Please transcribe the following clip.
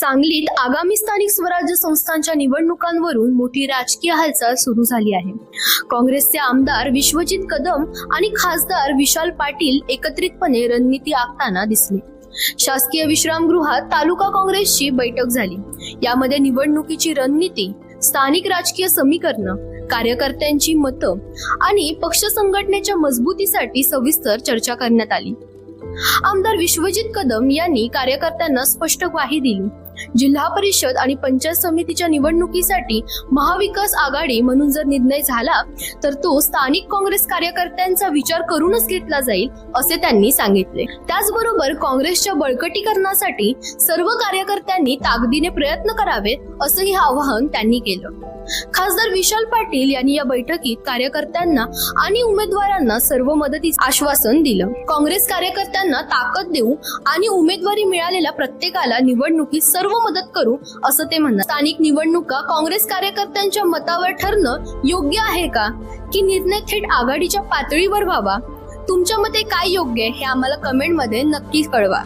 सांगलीत आगामी स्थानिक स्वराज्य संस्थांच्या निवडणुकांवरून मोठी राजकीय हालचाल सुरू झाली आहे. काँग्रेसचे आमदार विश्वजित कदम आणि खासदार विशाल पाटील एकत्रितपणे रणनीती आखताना दिसले. शासकीय विश्रामगृहात तालुका काँग्रेसची बैठक झाली. यामध्ये निवडणुकीची रणनीती स्थानिक राजकीय समीकरणं कार्यकर्त्यांची मतं आणि पक्ष संघटनेच्या मजबूतीसाठी सविस्तर चर्चा करण्यात आली. आमदार विश्वजित कदम यांनी कार्यकर्त्यांना स्पष्ट ग्वाही दिली. जिल्हा परिषद आणि पंचायत समितीच्या निवडणुकीसाठी महाविकास आघाडी म्हणून जर निर्णय झाला तर तो स्थानिक काँग्रेस कार्यकर्त्यांचा विचार करूनच घेतला जाईल असे त्यांनी सांगितले. त्याचबरोबर काँग्रेसच्या बळकटीकरणासाठी सर्व कार्यकर्त्यांनी ताकदीने प्रयत्न करावेत असंही आवाहन त्यांनी केलं. खासदार विशाल पाटील यांनी या बैठकीत कार्यकर्त्यांना आणि उमेदवारांना सर्व मदतीचं आश्वासन दिलं. काँग्रेस कार्यकर्त्यांना ताकद देऊ आणि उमेदवारी मिळालेल्या प्रत्येकाला निवडणुकीत सर्व मदत करू असं ते म्हणतात. स्थानिक निवडणुका काँग्रेस कार्यकर्त्यांच्या मतावर ठरणं योग्य आहे का? की निर्णय थेट आघाडीच्या पातळीवर व्हावा? तुमच्या मते काय योग्य हे आम्हाला कमेंटमध्ये नक्की कळवा.